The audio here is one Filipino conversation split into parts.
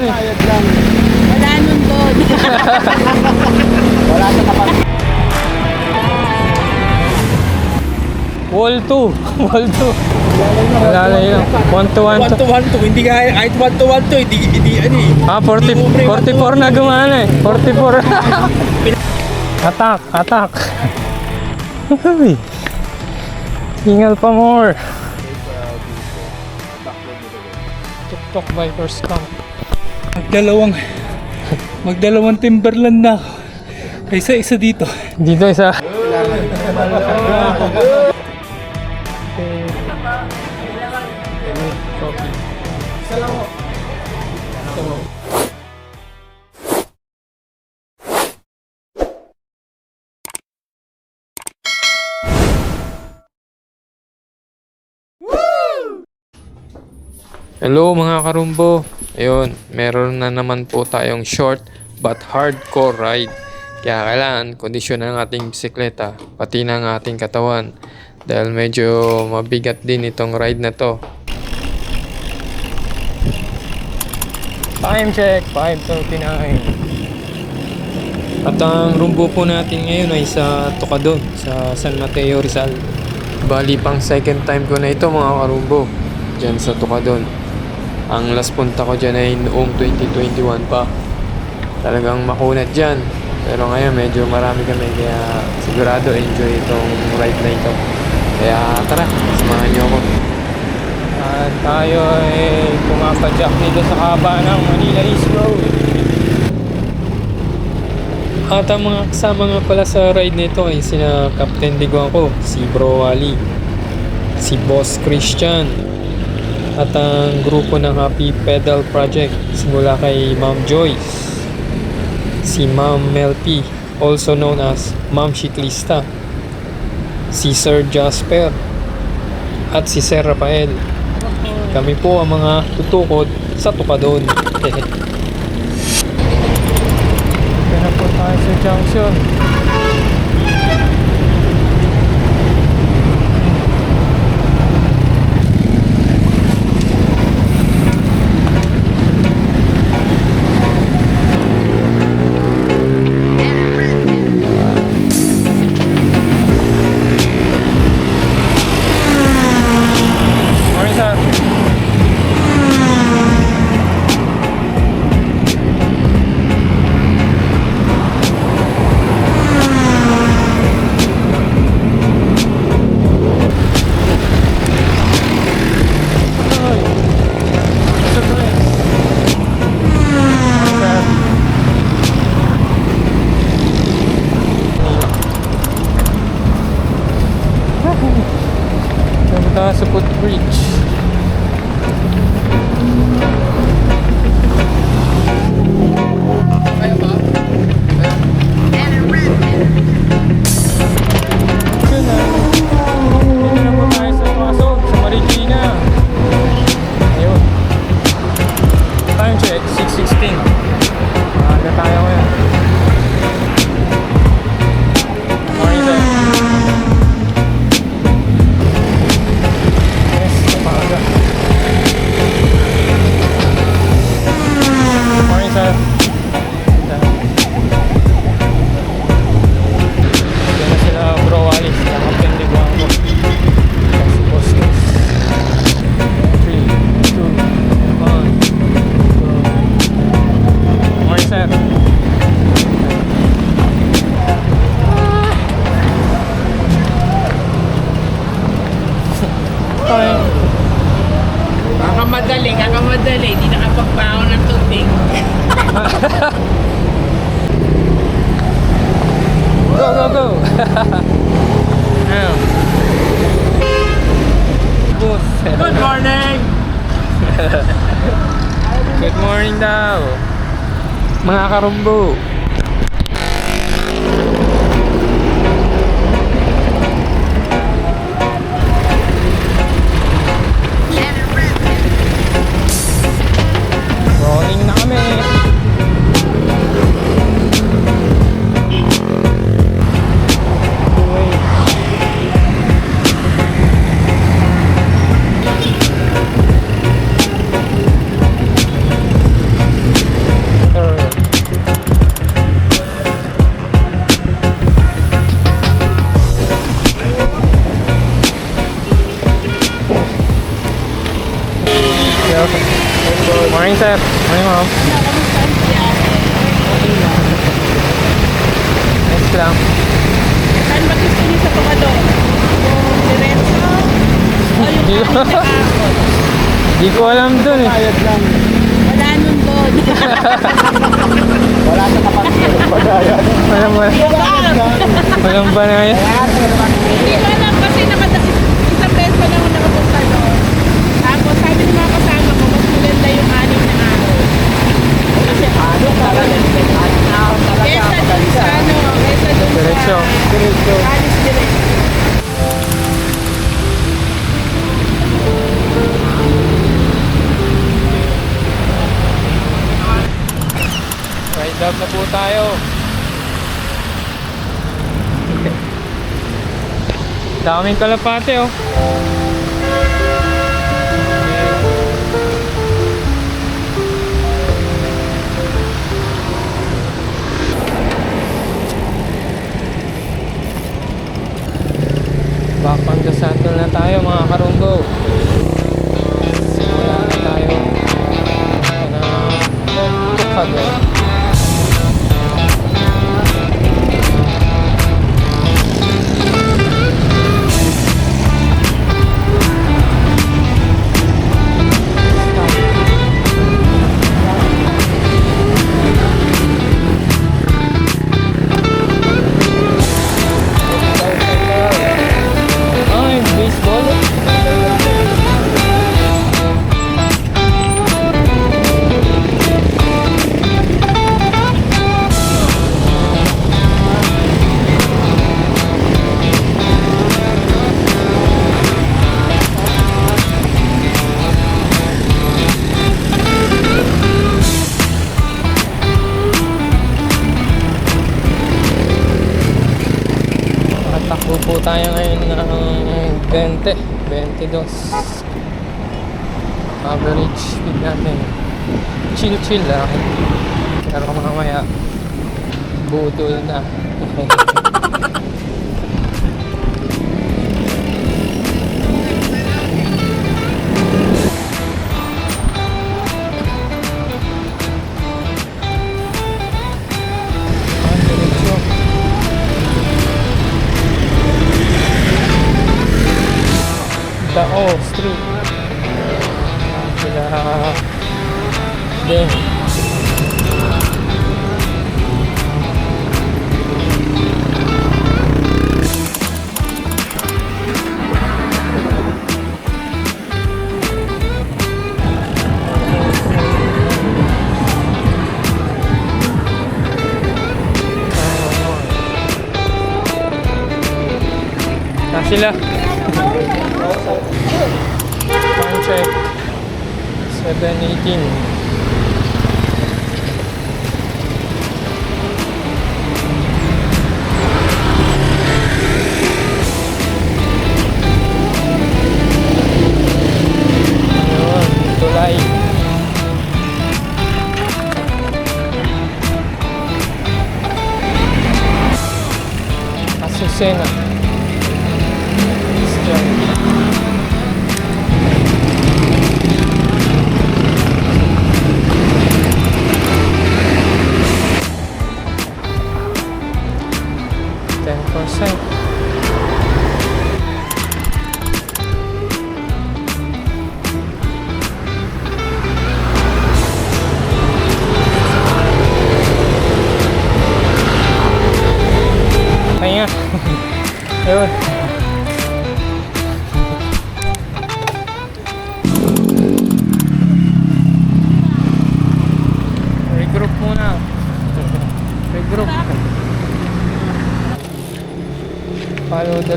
naman eh. Bayad lang. Wala nun doon. Wala sa kapag. Wall 2. Wall 2. Wala na yun. 1 to 1 1 to. to 1 to. Hindi ka kahit 1 to 1 to. Hindi, hindi, ano eh. Ah, 40, Hindi ubre, 44 na gumana eh. 44. attack, attack. Uy. Hingal pa more. TikTok Vipers Camp. Magdalawang, magdalawang Timberland na ako. Kaysa isa dito. Dito isa. Hello mga karumbo. Ayun, meron na naman po tayong short but hardcore ride. Kaya kailangan kondisyon ng ating bisikleta, pati ng ating katawan. Dahil medyo mabigat din itong ride na to. Time check, 5.39. At ang rumbo po natin ngayon ay sa Tocadon, sa San Mateo Rizal. Bali pang second time ko na ito mga karumbo, dyan sa Tocadon. Ang last punta ko dyan ay noong 2021 pa. Talagang makunat dyan. Pero ngayon medyo marami kami kaya sigurado enjoy itong ride na ito. Kaya tara, samahan niyo ako. At tayo ay pumapadyak dito sa kaba ng Manila East Road. At ang mga kasama nga pala sa ride nito ay sina Captain Diguan ko, si Bro Wally, si Boss Christian, at ang grupo ng Happy Pedal Project simula kay Ma'am Joyce, si Ma'am Mel P, also known as Ma'am Shiklista, si Sir Jasper, at si Sir Rafael. Kami po ang mga tutukod sa Tukadon. Kaya po tayo sa junction. Punta Mga walang, walang banaya. Hindi ko alam kasi nakada- isang beses pa lang ako nakapunta doon. Tapos sabi ng mga kasama ko, mas maganda yung anim na araw. Kasi Ano talaga? Ano talaga? kesa dun sa ano, kesa Diretso. sa Diretso. Alis diretso. Ride out na po tayo. Daming kalapate oh. Saddle na tayo tayo ngayon ng 20, 22. Average speed natin. Chill chill lang. Pero mamaya, budol na. sila. Time check. 7.18. Ayun,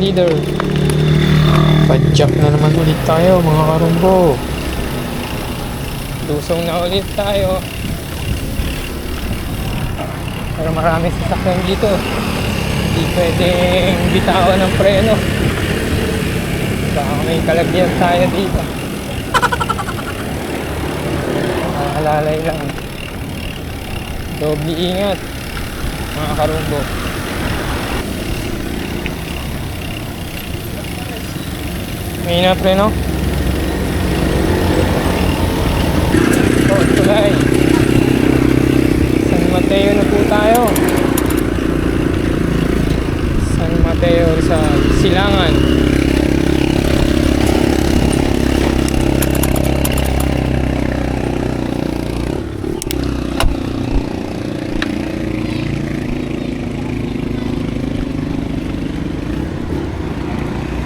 leader. Padjak na naman ulit tayo mga karumbo. Lusong na ulit tayo. Pero marami sasakyan dito. Hindi pwedeng bitawan ng preno. Baka may kalagyan tayo dito. Alalay lang. Doble ingat. Mga karumbo. Ingat rin, no? Oh, tulay. San Mateo na po tayo. San Mateo sa Silangan.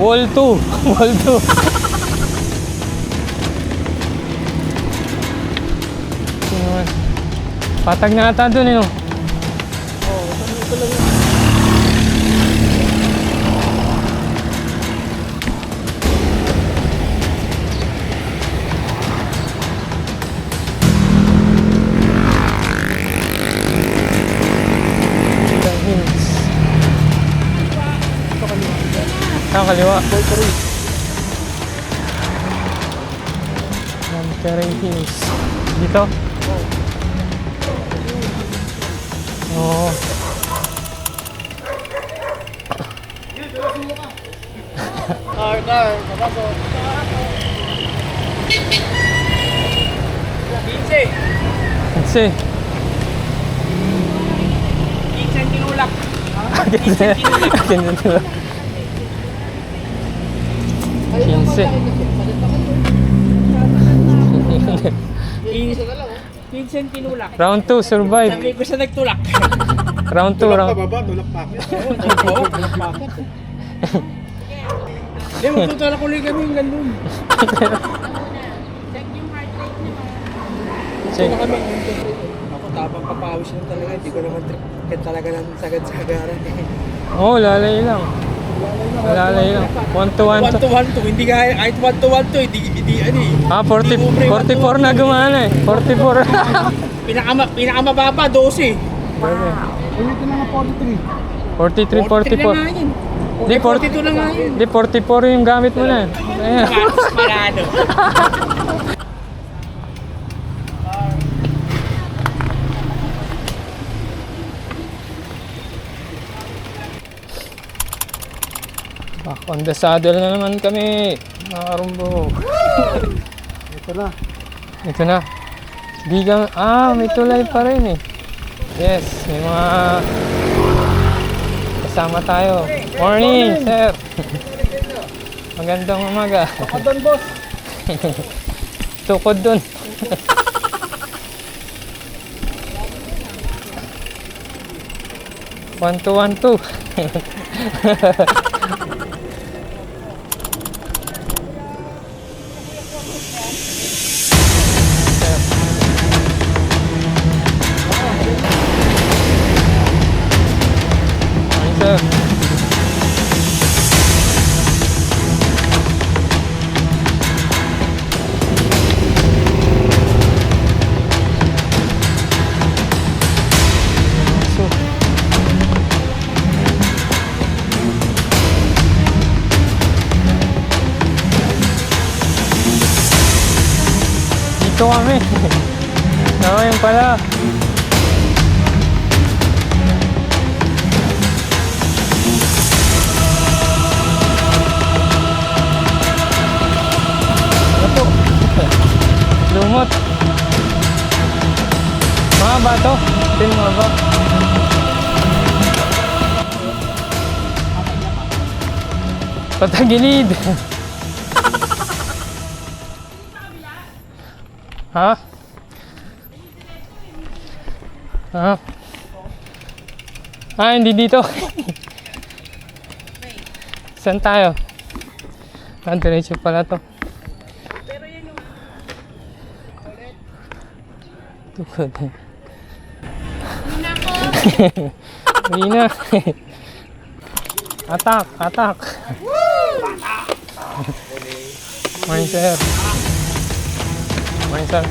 Wall 2. Wall 2. Sino naman? Patag na ata dun eh, no? Kaliwa. Monterey Hills. Dito? Oo. Car, car, papasok. Pinse. Kasi. Pinse ang tinulak. Kasi. Kasi. 15. Pinse ang tinulak. Round 2, survive. Sabi ko siya nagtulak. Round 2, round baba, tulak pa. Oo, tulak pa. Hindi, magtutulak ulit kami yung ganun. Check yung heart rate niyo. Check. Ako tapang papawis lang talaga. Hindi ko naman trip. Kaya talaga ng sagad-sagaran. Oo, oh, lalay lang. Lalay lang. 1 to 1 1 to. to 1 to. Hindi kaya, kahit 1 to 1 to, hindi, hindi, ano eh. Ah, 40, 44 na gumana eh. 44. Pinakama, pinakamababa, 12. Wow. Ulitin na nga 43. 43, 43 na nga 44. yun. Di, Eh, 42 na nga yun. Di, 44 yung gamit mo na. Ayan. Mas on the saddle na naman kami. Mga karumbo. Ito na. Ito na. Ka, ah, may tulay pa rin eh. Yes, may mga kasama tayo. Morning, sir. Magandang umaga. Doon, boss. Tukod dun. one two one two. Lumot. Mahaba to. Tin mahaba. Patagilid. ha? Ha? Ah, hindi dito. Saan tayo? Ah, diretso pala to. Tukod. Hindi na. atak, atak. Morning, sir. Morning, sir.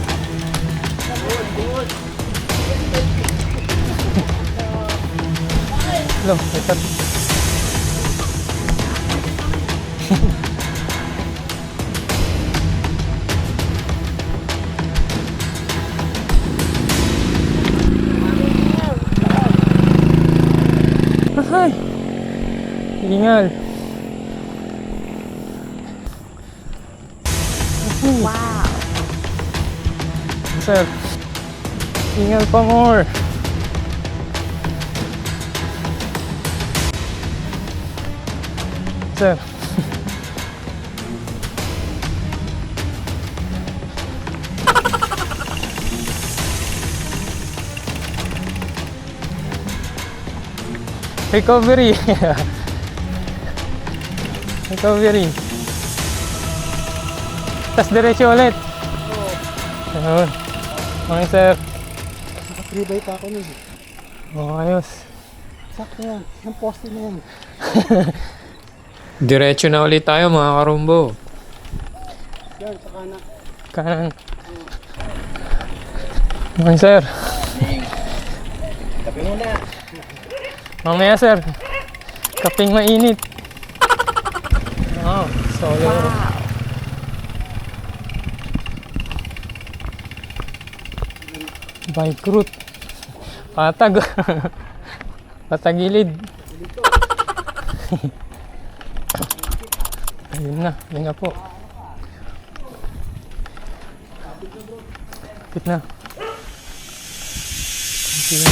Ingal. Wow. Sir. Ingal pa more. Sir. recovery Recovery. Tapos diretso ulit. Oo. Okay, sir. Naka-3 pa ako nun. Oh, ayos. Sakto yan. Yung poste na yan. Diretso na ulit tayo mga karumbo. Yan, sa kanan. Kanan. Okay, sir. Kape muna. Mamaya, sir. Kaping mainit. Solo. Bike route. Patag. Patagilid. Ayun na, yun na po. Kapit na. Ayun.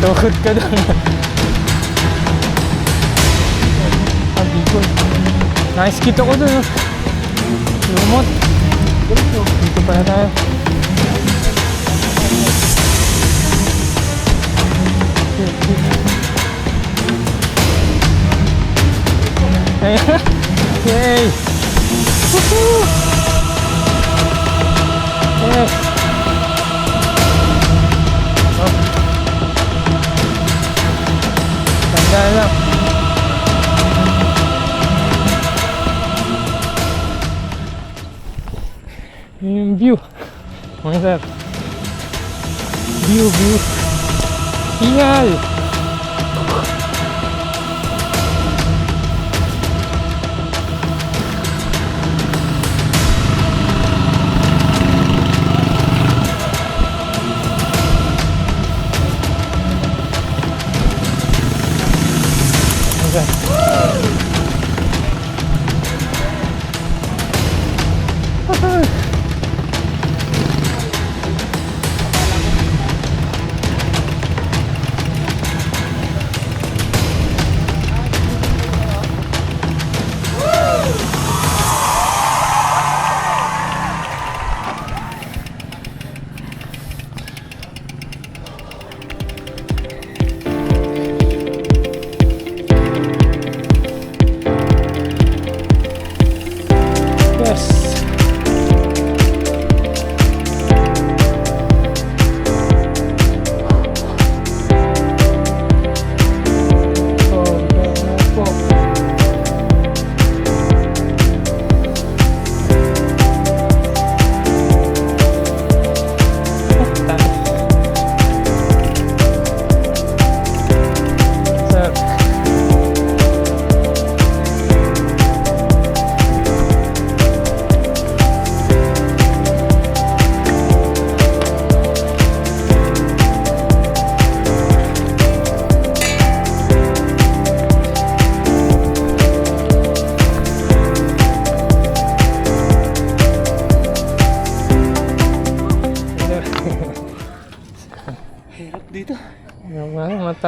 Tukod ka doon. Ang bigol. Nakikita ko doon. oh. Lumot. Dito pala tayo. Yay! Woohoo! Mga sir. View, view.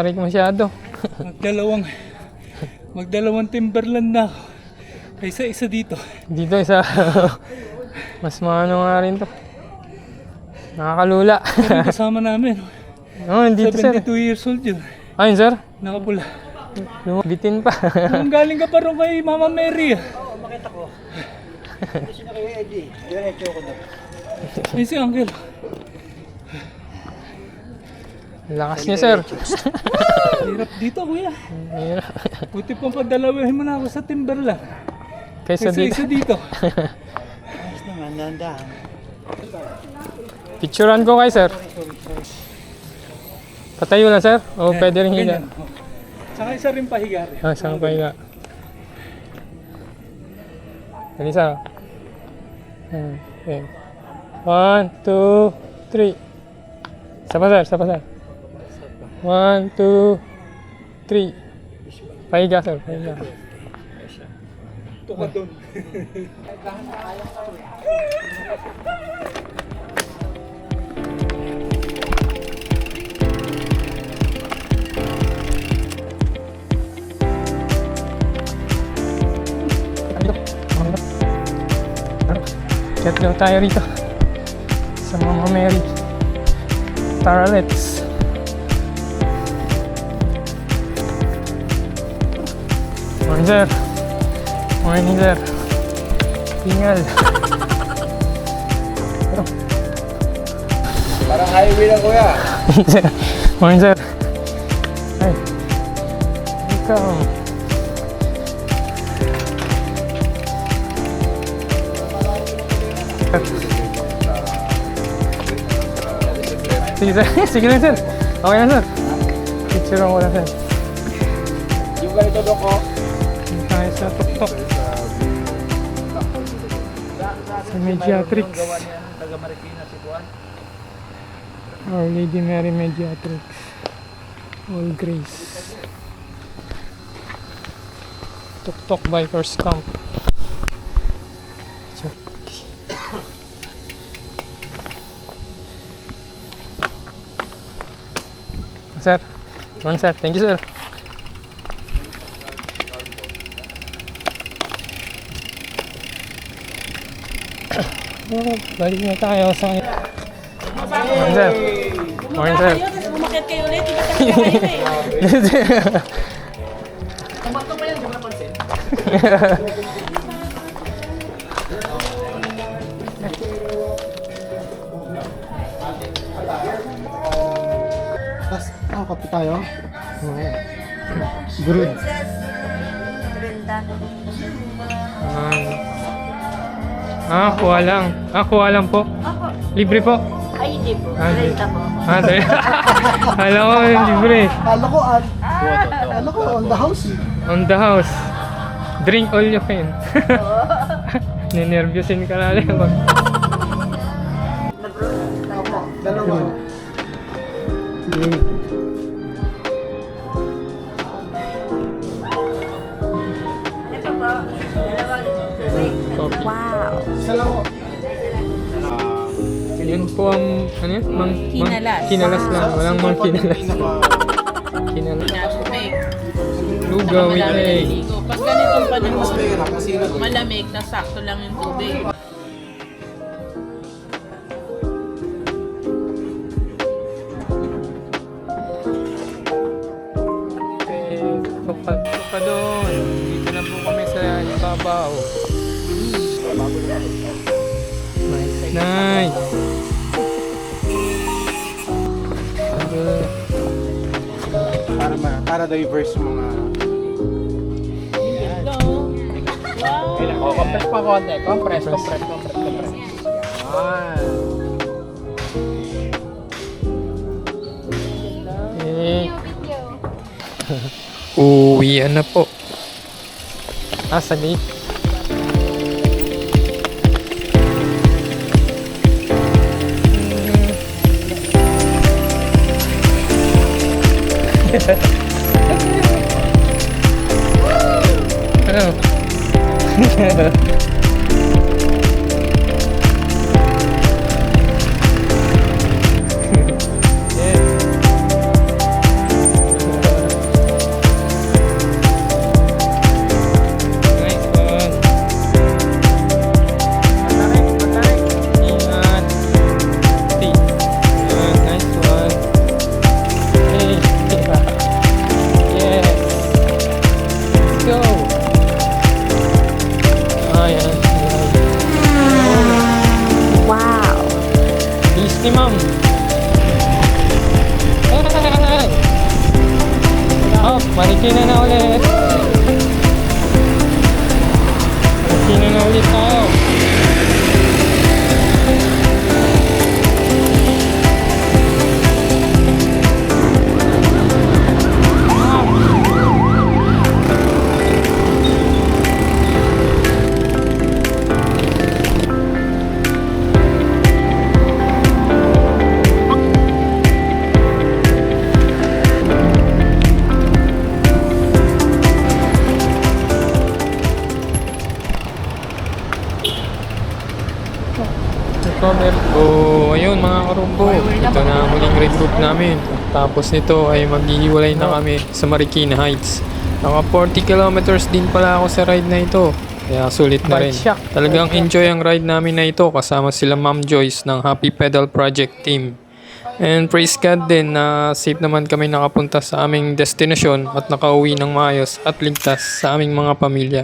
Matarik masyado. Magdalawang, magdalawang timberland na ako. Kaysa isa dito. Dito isa mas maano nga rin to. Nakakalula. Yung kasama namin. Oo, dito sir. 72 years old yun. Ayun sir. Nakapula. Lumabitin pa. Nung galing ka pa rin kay Mama Mary. ah. Ay si Uncle. Lakas niya sir. Hirap dito kuya. Hirap. Buti pang padalawahin mo na ako sa timberland. Kaysa Kaysa dito. isa dito. Picturean ko kay sir. Patayo lang sir. O pwede rin higa. Oh. Saka isa rin pahiga rin. Ah, saan pa higa? Dali sir. Hmm, Okay. One, two, three. Sapa sir, sapa sir. One, two, three. Pahiga sir, pahiga. Tuka doon. Chat daw tayo rito sa Mama Mary Taralets. Morning Morning sir. Tingal. Parang highway na kuya. Sir. Ay. Ikaw. Sige sir. Sige lang sir. Okay lang sir. Picture ko lang sir. Yung ganito doon ko. Dito tayo sa tuktok. Sa Mediatrix. Our Lady Mary Mediatrix. All Grace. Tuktok Bikers Camp. Sir. Morning sir. Thank you sir. Oh, balik na tayo sa... Morning sir. Morning sir. Umakit kayo ulit, iba talaga kayo eh. Tapos, ah, kape tayo. Brood. Ah, ah, kuha lang. Ah, kuha lang po. Libre po. Ay, hindi po. Ah, Renta po. Ah, tayo. Alam ko, libre. Kala ko, ah, kala ko on the house. eh. On the house. Drink all you can. Ninervyusin ka na lang. ano yun? Mang, mang- Kinalas. kinalas lang. Walang mang kinalas. Kinalas. Lugaw with egg. Pag ganitong panahon, malamig na sakto lang yung tubig. Para, diverse mga... Oh. Wow! Oh, compress pa konti. Compress, compress, compress, compress. Yan. Eh. Uwian na po. Ah, sa gate. อืม nih mam. Eh, eh, eh, oh, balikin na na ulit huling ride group namin. Tapos nito ay maghihiwalay na kami sa Marikina Heights. Naka 40 kilometers din pala ako sa ride na ito. Kaya sulit na rin. Talagang enjoy ang ride namin na ito kasama sila Ma'am Joyce ng Happy Pedal Project Team. And praise God din na safe naman kami nakapunta sa aming destinasyon at nakauwi ng maayos at ligtas sa aming mga pamilya.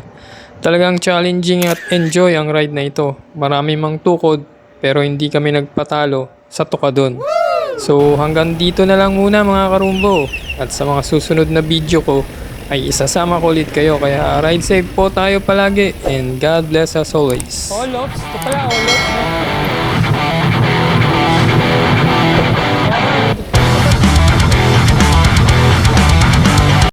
Talagang challenging at enjoy ang ride na ito. Marami mang tukod pero hindi kami nagpatalo sa tukadon. So hanggang dito na lang muna mga karumbo. At sa mga susunod na video ko ay isasama ko ulit kayo. Kaya ride safe po tayo palagi and God bless us always. Olops, ito pala Olops.